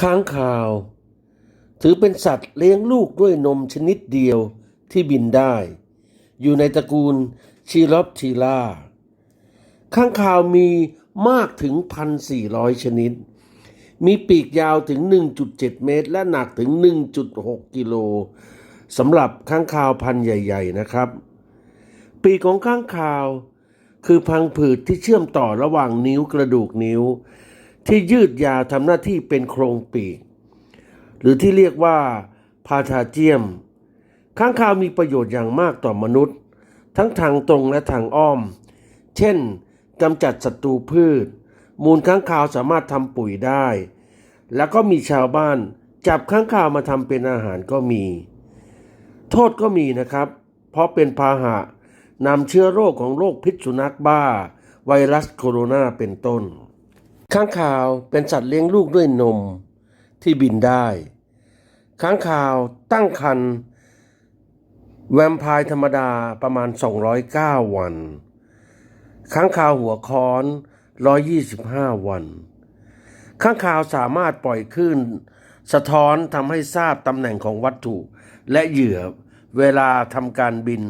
ค้างคาว ถือเป็นสัตว์เลี้ยงลูกด้วยนมชนิดเดียวที่บินได้ อยู่ในตระกูลชีลอปทีล่า ค้างคาวมีมากถึง 1,400 ชนิด มีปีกยาวถึง 1.7 เมตร และหนักถึง 1.6 กิโลสำหรับค้างคาวพันธุ์ใหญ่ ๆ นะครับ ปีกของค้างคาวคือพังผืดที่เชื่อมต่อระหว่างนิ้วกระดูกนิ้ว ที่ยืดยาวทำหน้าที่เป็นโครงปีก หรือที่เรียกว่าพาทาเจียมค้างคาวมีประโยชน์อย่างมากต่อมนุษย์ ทั้งทางตรงและทางอ้อม เช่นกำจัดศัตรูพืช มูลค้างคาวสามารถทำปุ๋ยได้ แล้วก็มีชาวบ้านจับค้างคาวมาทำเป็นอาหารก็มี โทษก็มีนะครับ เพราะเป็นพาหะนำเชื้อโรคของโรคพิษสุนัขบ้า ไวรัสโคโรนาเป็นต้น ค้างคาวเป็นสัตว์เลี้ยงลูกด้วยนมที่บินได้ค้างคาวตั้งครรภ์แวมไพร์ธรรมดาประมาณ 209 วันค้างคาวหัวค้อน 125 วันค้างคาวสามารถปล่อยคลื่นสะท้อนทำให้ทราบตำแหน่งของวัตถุและเหยื่อเวลาทำการบิน